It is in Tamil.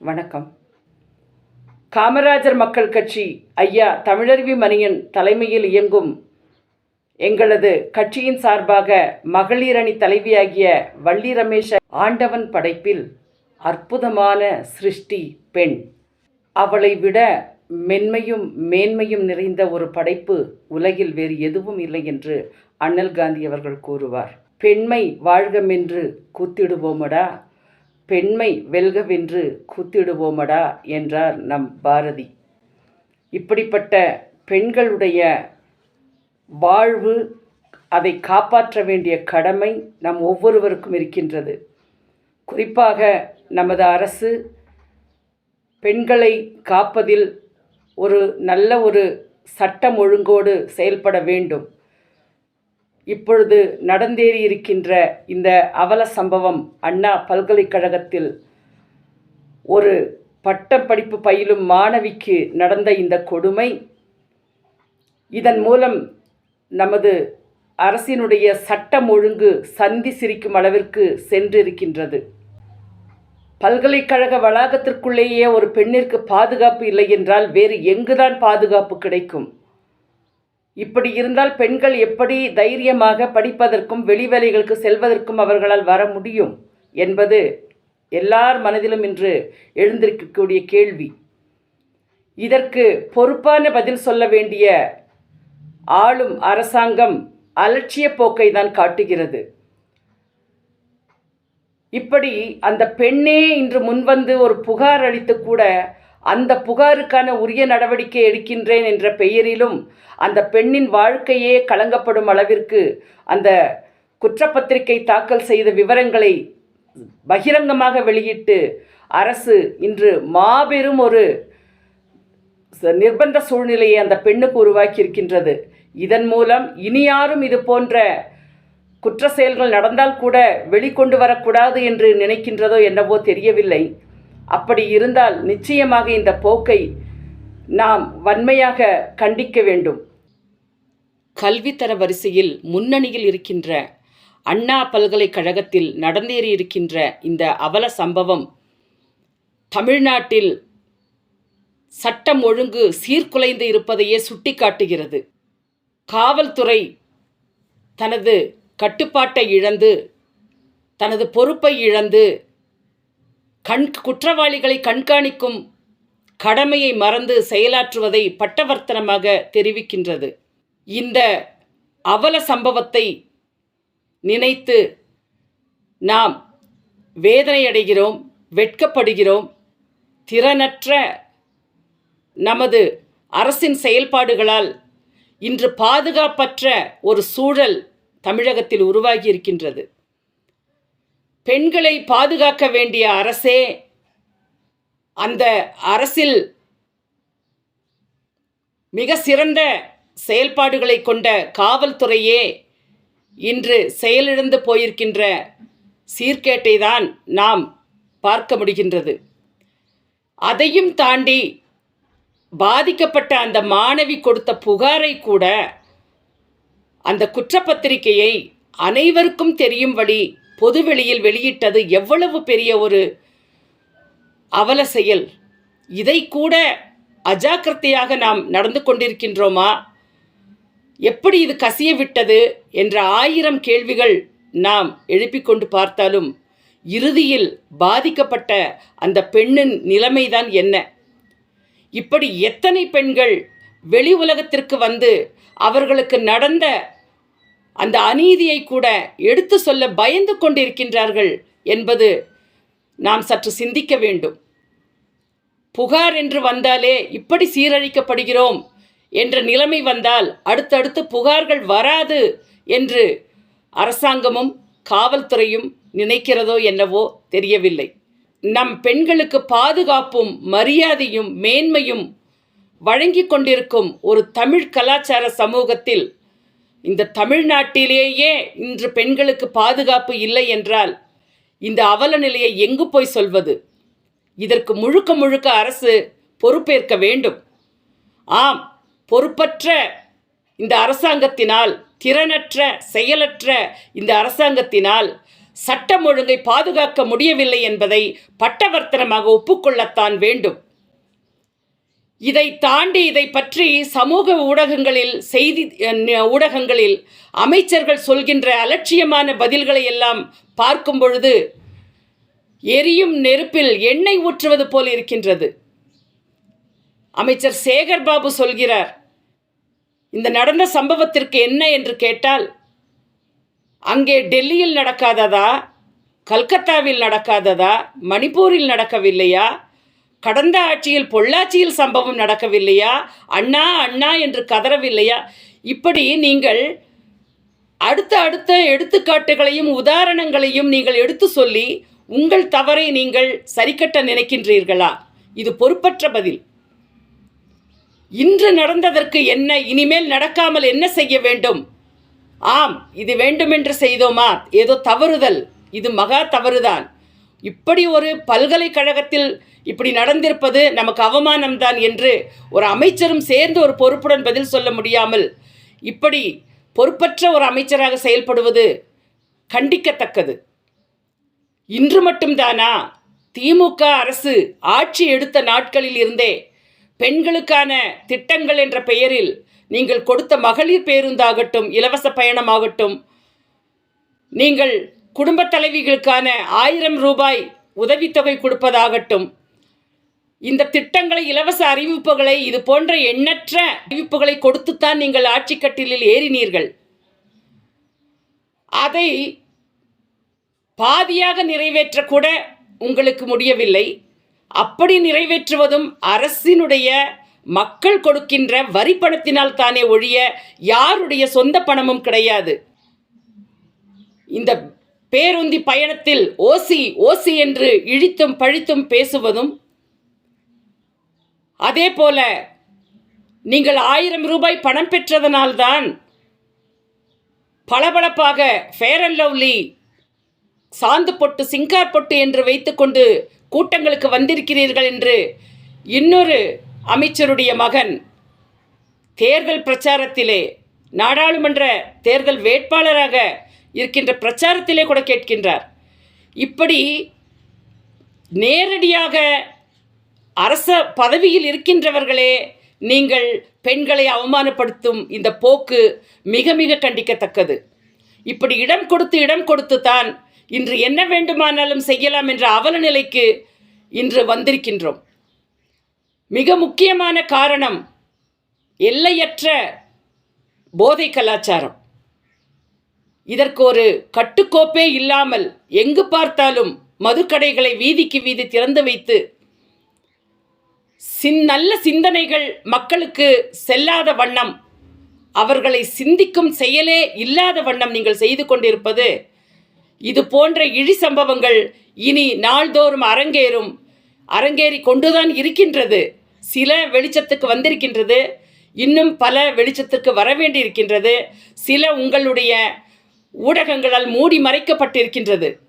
வணக்கம். காமராஜர் மக்கள் கட்சி ஐயா தமிழருவி மணியன் தலைமையில் இயங்கும் எங்களது கட்சியின் சார்பாக மகளிர் அணி தலைவியாகிய வள்ளி ரமேஷ ஆண்டவன் படைப்பில் அற்புதமான சிருஷ்டி பெண். அவளை விட மென்மையும் மேன்மையும் நிறைந்த ஒரு படைப்பு உலகில் வேறு எதுவும் இல்லை என்று அண்ணல் காந்தி அவர்கள் கூறுவார். பெண்மை வாழ்கமென்று கூத்திடுவோமடா பெண்மை வெல்கவென்று கூத்திடுவோமடா என்றார் நம் பாரதி. இப்படிப்பட்ட பெண்களுடைய வாழ்வு அதை காப்பாற்ற வேண்டிய கடமை நம் ஒவ்வொருவருக்கும் இருக்கின்றது. குறிப்பாக நமது அரசு பெண்களை காப்பதில் ஒரு நல்ல ஒரு சட்டம் ஒழுங்கோடு செயல்பட வேண்டும். இப்பொழுது நடந்தேறி இருக்கின்ற இந்த அவல சம்பவம் அண்ணா பல்கலைக்கழகத்தில் ஒரு பட்டம் படிப்பு பயிலும் மாணவிக்கு நடந்த இந்த கொடுமை இதன் மூலம் நமது அரசினுடைய சட்டம் ஒழுங்கு சந்தி சிரிக்கும் அளவிற்கு சென்றிருக்கின்றது. பல்கலைக்கழக வளாகத்திற்குள்ளேயே ஒரு பெண்ணிற்கு பாதுகாப்பு இல்லை என்றால் வேறு எங்குதான் பாதுகாப்பு கிடைக்கும்? இப்படி இருந்தால் பெண்கள் எப்படி தைரியமாக படிப்பதற்கும் வெளிவேலைகளுக்கு செல்வதற்கும் அவர்களால் வர முடியும் என்பது எல்லார் மனதிலும் இன்று எழுந்திருக்கக்கூடிய கேள்வி. இதற்கு பொறுப்பான பதில் சொல்ல வேண்டிய ஆளும் அரசாங்கம் அலட்சிய போக்கை தான் காட்டுகிறது. இப்படி அந்த பெண்ணே இன்று முன்வந்து ஒரு புகார் அளித்து கூட அந்த புகாருக்கான உரிய நடவடிக்கை எடுக்கின்றேன் என்ற பெயரிலும் அந்த பெண்ணின் வாழ்க்கையே கலங்கப்படும் அளவிற்கு அந்த குற்றப்பத்திரிகை தாக்கல் செய்த விவரங்களை பகிரங்கமாக வெளியிட்டு அரசு இன்று மாபெரும் ஒரு நிர்பந்த சூழ்நிலையை அந்த பெண்ணுக்கு உருவாக்கியிருக்கின்றது. இதன் மூலம் இனி யாரும் இது போன்ற குற்ற செயல்கள் நடந்தால் கூட வெளிக்கொண்டு வரக்கூடாது என்று நினைக்கின்றதோ என்னவோ தெரியவில்லை. அப்படி இருந்தால் நிச்சயமாக இந்த போக்கை நாம் வன்மையாக கண்டிக்க வேண்டும். கல்வித்தர வரிசையில் முன்னணியில் இருக்கின்ற அண்ணா பல்கலைக்கழகத்தில் நடந்தேறி இருக்கின்ற இந்த அவல சம்பவம் தமிழ்நாட்டில் சட்டம் ஒழுங்கு சீர்குலைந்து இருப்பதையே சுட்டிக்காட்டுகிறது. காவல்துறை தனது கட்டுப்பாட்டை இழந்து தனது பொறுப்பை இழந்து கண் குற்றவாளிகளை கண்காணிக்கும் கடமையை மறந்து செயலாற்றுவதை பட்டவர்த்தனமாக தெரிவிக்கின்றது. இந்த அவல சம்பவத்தை நினைத்து நாம் வேதனையடைகிறோம் வெட்கப்படுகிறோம். திறனற்ற நமது அரசின் செயல்பாடுகளால் இன்று பாதுகாப்பற்ற ஒரு சூழல் தமிழகத்தில் உருவாகி இருக்கின்றது பெண்களை பாதுகாக்க வேண்டிய அரசே அந்த அரசில் மிக சிறந்த செயல்பாடுகளை கொண்ட காவல்துறையே இன்று செயலிழந்து போயிருக்கின்ற சீர்கேட்டை தான் நாம் பார்க்க முடிகின்றது. அதையும் தாண்டி பாதிக்கப்பட்ட அந்த மாணவி கொடுத்த புகாரை கூட அந்த குற்றப்பத்திரிகையை அனைவருக்கும் தெரியும்படி பொதுவெளியில் வெளியிட்டது எவ்வளவு பெரிய ஒரு அவல செயல். இதை கூட அஜாக்கிரதையாக நாம் நடந்து கொண்டிருக்கின்றோமா? எப்படி இது கசிய விட்டது என்ற ஆயிரம் கேள்விகள் நாம் எழுப்பிக் கொண்டு பார்த்தாலும் இறுதியில் பாதிக்கப்பட்ட அந்த பெண்ணின் நிலைமைதான் என்ன? இப்படி எத்தனை பெண்கள் வெளி உலகத்திற்கு வந்து அவர்களுக்கு நடந்த அந்த அநீதியை கூட எடுத்து சொல்ல பயந்து கொண்டிருக்கின்றார்கள் என்பது நாம் சற்று சிந்திக்க வேண்டும். புகார் என்று வந்தாலே இப்படி சீரழிக்கப்படுகிறோம் என்ற நிலைமை வந்தால் அடுத்தடுத்து புகார்கள் வராது என்று அரசாங்கமும் காவல்துறையும் நினைக்கிறதோ என்னவோ தெரியவில்லை. நம் பெண்களுக்கு பாதுகாப்பும் மரியாதையும் மேன்மையும் வழங்கி கொண்டிருக்கும் ஒரு தமிழ் கலாச்சார சமூகத்தில் இந்த தமிழ்நாட்டிலேயே இன்று பெண்களுக்கு பாதுகாப்பு இல்லை என்றால் இந்த அவல நிலையை எங்கு போய் சொல்வது? இதற்கு முழுக்க முழுக்க அரசு பொறுப்பேற்க வேண்டும். ஆம் பொறுப்பற்ற இந்த அரசாங்கத்தினால் திறனற்ற செயலற்ற இந்த அரசாங்கத்தினால் சட்டம் ஒழுங்கை பாதுகாக்க முடியவில்லை என்பதை பட்டவர்த்தனமாக ஒப்புக்கொள்ளத்தான் வேண்டும். இதை தாண்டி இதை பற்றி சமூக ஊடகங்களில் செய்தி ஊடகங்களில் அமைச்சர்கள் சொல்கின்ற அலட்சியமான பதில்களை எல்லாம் பார்க்கும் பொழுது எரியும் நெருப்பில் எண்ணெய் ஊற்றுவது போல் இருக்கின்றது. அமைச்சர் சேகர் பாபு சொல்கிறார் இந்த நடந்த சம்பவத்திற்கு என்ன என்று கேட்டால் அங்கே டெல்லியில் நடக்காததா கல்கத்தாவில் நடக்காததா மணிப்பூரில் நடக்கவில்லையா கடந்த ஆட்சியில் பொள்ளாச்சியில் சம்பவம் நடக்கவில்லையா? அண்ணா அண்ணா என்று கதறவில்லையா? இப்படி நீங்கள் அடுத்த அடுத்த எடுத்துக்காட்டுகளையும் உதாரணங்களையும் நீங்கள் எடுத்து சொல்லி உங்கள் தவறை நீங்கள் சரிக்கட்ட நினைக்கின்றீர்களா? இது பொறுப்பற்ற பதில். இன்று நடந்ததற்கு என்ன இனிமேல் நடக்காமல் என்ன செய்ய வேண்டும்? ஆம் இது வேண்டுமென்று செய்தோமா? ஏதோ தவறுதல். இது மகா தவறுதான். இப்படி ஒரு பல்கலைக்கழகத்தில் இப்படி நடந்திருப்பது நமக்கு அவமானம்தான் என்று ஒரு அமைச்சரும் சேர்ந்து ஒரு பொறுப்புடன் பதில் சொல்ல முடியாமல் இப்படி பொறுப்பற்ற ஒரு அமைச்சராக செயல்படுவது கண்டிக்கத்தக்கது. இன்று மட்டும்தானா? திமுக அரசு ஆட்சி எடுத்த நாட்களில் இருந்தே பெண்களுக்கான திட்டங்கள் என்ற பெயரில் நீங்கள் கொடுத்த மகளிர் பேருந்தாகட்டும் இலவச பயணமாகட்டும் நீங்கள் குடும்பத் தலைவிகளுக்கான ஆயிரம் ரூபாய் உதவித்தொகை கொடுப்பதாகட்டும். இந்த திட்டங்களை இலவச அறிவிப்புகளை இது போன்ற எண்ணற்ற அறிவிப்புகளை கொடுத்துத்தான் நீங்கள் ஆட்சி கட்டிலில் ஏறினீர்கள். அதை பாதியாக நிறைவேற்றக்கூட உங்களுக்கு முடியவில்லை. அப்படி நிறைவேற்றுவதும் அரசினுடைய மக்கள் கொடுக்கின்ற வரி பணத்தினால் தானே ஒழிய யாருடைய சொந்த பணமும் கிடையாது. இந்த பேருந்தி பயணத்தில் ஓசி ஓசி என்று இழித்தும் பழித்தும் பேசுவதும் அதே போல நீங்கள் ஆயிரம் ரூபாய் பணம் பெற்றதனால்தான் பளபளப்பாக ஃபேர் அண்ட் லவ்லி சாந்து பொட்டு சிங்கார் பொட்டு என்று வைத்துக்கொண்டு கூட்டங்களுக்கு வந்திருக்கிறீர்கள் என்று இன்னொரு அமைச்சருடைய மகன் தேர்தல் பிரச்சாரத்திலே நாடாளுமன்ற தேர்தல் வேட்பாளராக இருக்கின்ற பிரச்சாரத்திலே கூட கேட்கின்றார். இப்படி நேரடியாக அரச பதவியில் இருக்கின்றவர்களே நீங்கள் பெண்களை அவமானப்படுத்தும் இந்த போக்கு மிக மிக கண்டிக்கத்தக்கது. இப்படி இடம் கொடுத்து இடம் கொடுத்து தான் இன்று என்ன வேண்டுமானாலும் செய்யலாம் என்ற அவல நிலைக்கு இன்று வந்திருக்கின்றோம். மிக முக்கியமான காரணம் எல்லையற்ற போதை கலாச்சாரம். இதற்கு ஒரு கட்டுக்கோப்பே இல்லாமல் எங்கு பார்த்தாலும் மதுக்கடைகளை வீதிக்கு வீதி திறந்து வைத்து சின் நல்ல சிந்தனைகள் மக்களுக்கு செல்லாத வண்ணம் அவர்களை சிந்திக்கும் செயலே இல்லாத வண்ணம் நீங்கள் செய்து கொண்டிருப்பது. இது போன்ற இழி சம்பவங்கள் இனி நாள்தோறும் அரங்கேறும். அரங்கேறி கொண்டுதான் இருக்கின்றது. சில வெளிச்சத்துக்கு வந்திருக்கின்றது. இன்னும் பல வெளிச்சத்துக்கு வர வேண்டியிருக்கின்றது சில உங்களுடைய ஊடகங்களால் மூடி மறைக்கப்பட்டிருக்கின்றது.